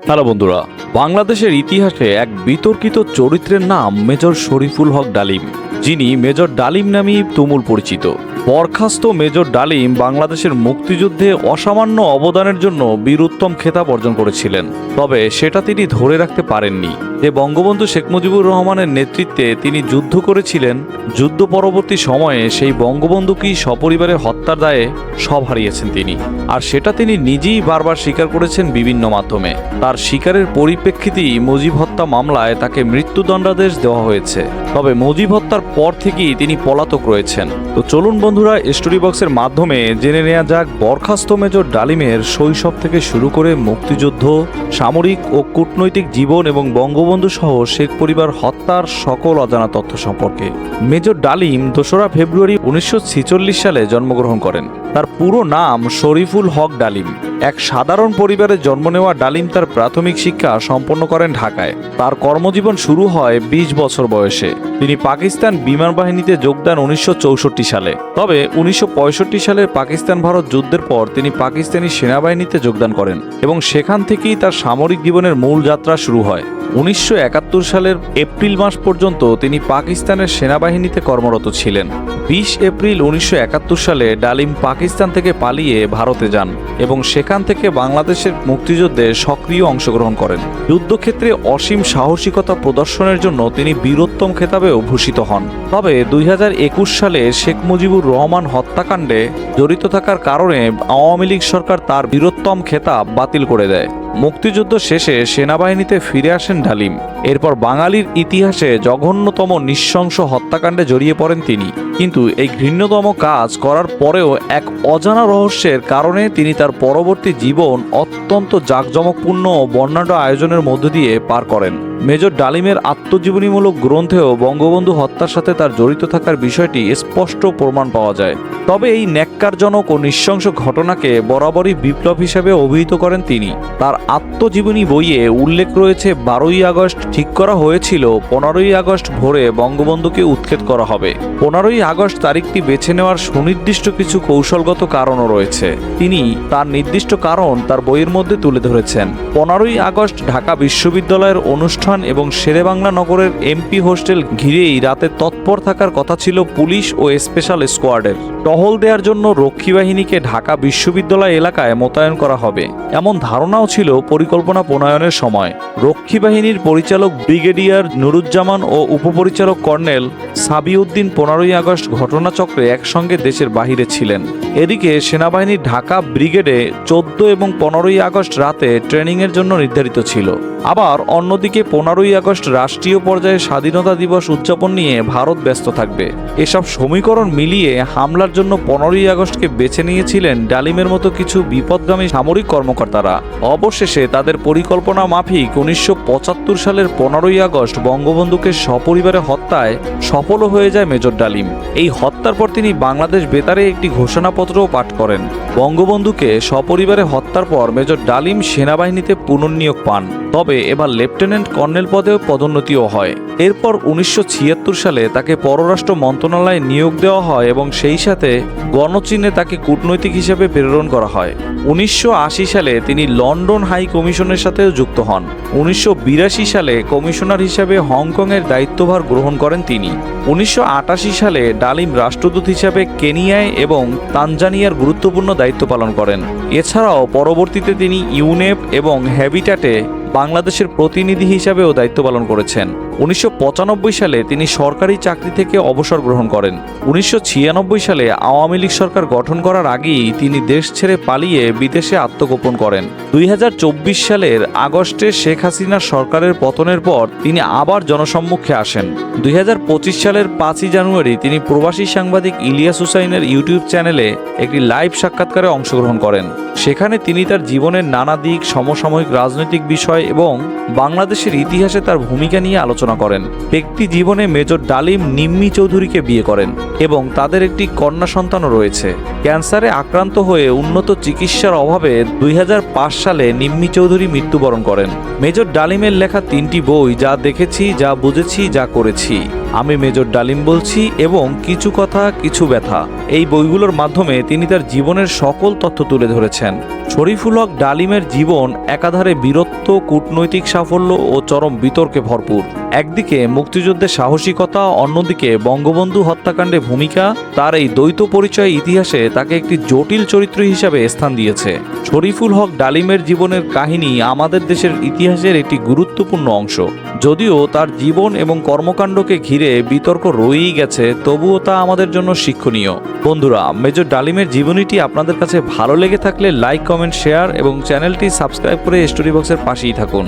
Hello বন্ধুরা, বাংলাদেশের ইতিহাসে এক বিতর্কিত চরিত্রের নাম মেজর শরীফুল হক ডালিম, যিনি মেজর ডালিম নামেই তুমুল পরিচিত। বরখাস্ত মেজর ডালিম বাংলাদেশের মুক্তিযুদ্ধে অসামান্য অবদানের জন্য বীরুত্তম খেতাব অর্জন করেছিলেন। তবে সেটা তিনি ধরে রাখতে পারেননি। যে বঙ্গবন্ধু শেখ মুজিবুর রহমানের নেতৃত্বে তিনি যুদ্ধ করেছিলেন, যুদ্ধ পরবর্তী সময়ে সেই বঙ্গবন্ধুকেই সপরিবারে হত্যার দায়ে সব হারিয়েছেন তিনি। আর সেটা তিনি নিজেই বারবার স্বীকার করেছেন বিভিন্ন মাধ্যমে। তার স্বীকারের পরিপ্রেক্ষিতেই মুজিব হত্যা মামলায় তাকে মৃত্যুদণ্ডাদেশ দেওয়া হয়েছে। তবে মুজিব হত্যার পর থেকেই তিনি পলাতক রয়েছেন। তো চলুন বন্ধুরা স্টোরি বক্সের মাধ্যমে জেনে নেওয়া যাক বরখাস্ত মেজর ডালিমের শৈশব থেকে শুরু করে মুক্তিযুদ্ধ, সামরিক ও কূটনৈতিক জীবন এবং বঙ্গবন্ধু সহ শেখ পরিবার হত্যার সকল অজানা তথ্য সম্পর্কে। মেজর ডালিম দোসরা ফেব্রুয়ারি উনিশশো ছেচল্লিশ সালে জন্মগ্রহণ করেন। তার পুরো নাম শরীফুল হক ডালিম। এক সাধারণ পরিবারে জন্ম নেওয়া ডালিম তার প্রাথমিক শিক্ষা সম্পন্ন করেন ঢাকায়। তার কর্মজীবন শুরু হয় ২০ বছর বয়সে। তিনি পাকিস্তান বিমান বাহিনীতে যোগদান উনিশশো চৌষট্টি সালে। তবে উনিশশো পঁয়ষট্টি সালের পাকিস্তান ভারত যুদ্ধের পর তিনি পাকিস্তানি সেনাবাহিনীতে যোগদান করেন এবং সেখান থেকেই তার সামরিক জীবনের মূল যাত্রা শুরু হয়। উনিশশো একাত্তর সালের এপ্রিল মাস পর্যন্ত তিনি পাকিস্তানের সেনাবাহিনীতে কর্মরত ছিলেন। বিশ এপ্রিল উনিশশো একাত্তর সালে ডালিম পাকিস্তান থেকে পালিয়ে ভারতে যান এবং সেখান থেকে বাংলাদেশের মুক্তিযুদ্ধে সক্রিয় অংশগ্রহণ করেন। যুদ্ধক্ষেত্রে অসীম সাহসিকতা প্রদর্শনের জন্য তিনি বীরোত্তম খেতাবেও ভূষিত হন। তবে দুই হাজার একুশ সালে শেখ মুজিবুর রহমান হত্যাকাণ্ডে জড়িত থাকার কারণে আওয়ামী লীগ সরকার তার বীরোত্তম খেতাব বাতিল করে দেয়। মুক্তিযুদ্ধ শেষে সেনাবাহিনীতে ফিরে আসেন ডালিম এরপর বাঙালির ইতিহাসে জঘন্যতম নৃশংস হত্যাকাণ্ডে জড়িয়ে পড়েন তিনি। কিন্তু এই ঘৃণ্যতম কাজ করার পরেও এক অজানা রহস্যের কারণে তিনি তার পরবর্তী জীবন অত্যন্ত জাঁকজমকপূর্ণ ও বর্ণাঢ্য আয়োজনের মধ্য দিয়ে পার করেন। মেজর ডালিমের আত্মজীবনীমূলক গ্রন্থেও বঙ্গবন্ধু হত্যার সাথে তার জড়িত থাকার বিষয়টি স্পষ্ট প্রমাণ পাওয়া যায়। তবে এই ন্যাক্কারজনক ও নৃশংস ঘটনাকে বরাবরই বিপ্লব হিসেবে অভিহিত করেন তিনি। তার আত্মজীবনী বইয়ে উল্লেখ রয়েছে, বারোই আগস্ট ঠিক করা হয়েছিল, পনেরোই আগস্ট ভোরে বঙ্গবন্ধুকে উৎক্ষেপ করা হবে। পনেরোই আগস্ট তারিখটি বেছে নেওয়ার সুনির্দিষ্ট কিছু কৌশলগত কারণও রয়েছে। তিনি তার নির্দিষ্ট কারণ তার বইয়ের মধ্যে তুলে ধরেছেন। পনেরোই আগস্ট ঢাকা বিশ্ববিদ্যালয়ের অনুষ্ঠান এবং শেরেবাংলা নগরের এমপি হোস্টেল ঘিরেই রাতে তৎপর থাকার কথা ছিল পুলিশ ও স্পেশাল স্কোয়াডের। টহল দেওয়ার জন্য রক্ষী বাহিনীকে ঢাকা বিশ্ববিদ্যালয় এলাকায় মোতায়েন করা হবে। এমন ধারণাও ছিল পরিকল্পনা প্রণয়নের সময়। রক্ষী বাহিনীর পরিচালক ব্রিগেডিয়ার নুরুজ্জামান ও উপপরিচালক কর্নেল সাবিউদ্দিন পনেরোই আগস্ট ঘটনাচক্রে একসঙ্গে দেশের বাহিরে ছিলেন। এদিকে সেনাবাহিনীর ঢাকা ব্রিগেডে চোদ্দ এবং পনেরোই আগস্ট রাতে ট্রেনিংয়ের জন্য নির্ধারিত ছিল। আবার অন্যদিকে পনেরোই আগস্ট রাষ্ট্রীয় পর্যায়ে স্বাধীনতা দিবস উদযাপন নিয়ে ভারত ব্যস্ত থাকবে। এসব সমীকরণ মিলিয়ে হামলার জন্য পনেরোই আগস্টকে বেছে নিয়েছিলেন ডালিমের মতো কিছু বিপদগামী সামরিক কর্মকর্তারা। অবশেষে তাদের পরিকল্পনা মাফিক উনিশশো পঁচাত্তর সালের পনেরোই আগস্ট বঙ্গবন্ধুকে সপরিবারে হত্যায় সফল হয়ে যায় মেজর ডালিম। এই হত্যার পর তিনি বাংলাদেশ বেতারে একটি ঘোষণাপত্রও পাঠ করেন। বঙ্গবন্ধুকে সপরিবারে হত্যার পর মেজর ডালিম সেনাবাহিনীতে পুনর্নিয়োগ পান। তবে এবার লেফটেন্যান্ট কর্নেল পদেও পদোন্নতিও হয়। এরপর উনিশশো ছিয়াত্তর সালে তাকে পররাষ্ট্র মন্ত্রণালয়ে নিয়োগ দেওয়া হয় এবং সেই সাথে গণচিহ্নে তাকে কূটনৈতিক হিসেবে প্রেরণ করা হয়। উনিশশো আশি সালে তিনি লন্ডন হাই কমিশনের সাথেও যুক্ত হন। উনিশশো বিরাশি সালে কমিশনার হিসেবে হংকংয়ের দায়িত্বভার গ্রহণ করেন তিনি। উনিশশো আটাশি সালে ডালিম রাষ্ট্রদূত হিসাবে কেনিয়ায় এবং তানজানিয়ার গুরুত্বপূর্ণ দায়িত্ব পালন করেন। এছাড়াও পরবর্তীতে তিনি ইউনেপ এবং হ্যাবিটাটে বাংলাদেশের প্রতিনিধি হিসাবেও দায়িত্ব পালন করেছেন। উনিশশো পঁচানব্বই সালে তিনি সরকারি চাকরি থেকে অবসর গ্রহণ করেন। উনিশশো ছিয়ানব্বই সালে আওয়ামী লীগ সরকার গঠন করার আগেই তিনি দেশ ছেড়ে পালিয়ে বিদেশে আত্মগোপন করেন। দুই হাজার চব্বিশ সালের আগস্টে শেখ হাসিনার সরকারের পতনের পর তিনি আবার জনসম্মুখে আসেন। দুই হাজার পঁচিশ সালের পাঁচই জানুয়ারি তিনি প্রবাসী সাংবাদিক ইলিয়াস হুসাইনের ইউটিউব চ্যানেলে একটি লাইভ সাক্ষাৎকারে অংশগ্রহণ করেন। সেখানে তিনি তার জীবনের নানা দিক, সমসাময়িক রাজনৈতিক বিষয় এবং বাংলাদেশের ইতিহাসে তার ভূমিকা নিয়ে আলোচনা করেন। ব্যক্তি জীবনে মেজর ডালিম নিম্মি চৌধুরীকে বিয়ে করেন এবং তাদের একটি কন্যা সন্তানও রয়েছে। ক্যান্সারে আক্রান্ত হয়ে উন্নত চিকিৎসার অভাবে দুই হাজার পাঁচ সালে নিম্মি চৌধুরী মৃত্যুবরণ করেন। মেজর ডালিমের লেখা তিনটি বই যা দেখেছি, যা বুঝেছি, যা করেছি। আমি মেজর ডালিম বলছি এবং কিছু কথা, কিছু ব্যথা। এই বইগুলোর মাধ্যমে তিনি তার জীবনের সকল তথ্য তুলে ধরেছেন। শরীফুল হক ডালিমের জীবন একাধারে বীরত্ব কূটনৈতিক সাফল্য ও চরম বিতর্কে ভরপুর। একদিকে মুক্তিযুদ্ধের সাহসিকতা, অন্যদিকে বঙ্গবন্ধু হত্যাকাণ্ডে ভূমিকা, তার এই দ্বৈত পরিচয় ইতিহাসে তাকে একটি জটিল চরিত্র হিসাবে স্থান দিয়েছে। শরীফুল হক ডালিমের জীবনের কাহিনী আমাদের দেশের ইতিহাসের একটি গুরুত্বপূর্ণ অংশ। যদিও তার জীবন এবং কর্মকাণ্ডকে ঘিরে বিতর্ক রয়েই গেছে, তবুও তা আমাদের জন্য শিক্ষণীয়। বন্ধুরা, মেজর ডালিমের জীবনীটি আপনাদের কাছে ভালো লেগে থাকলে লাইক, কমেন্ট, শেয়ার এবং চ্যানেলটি সাবস্ক্রাইব করে স্টোরি বক্সের পাশেই থাকুন।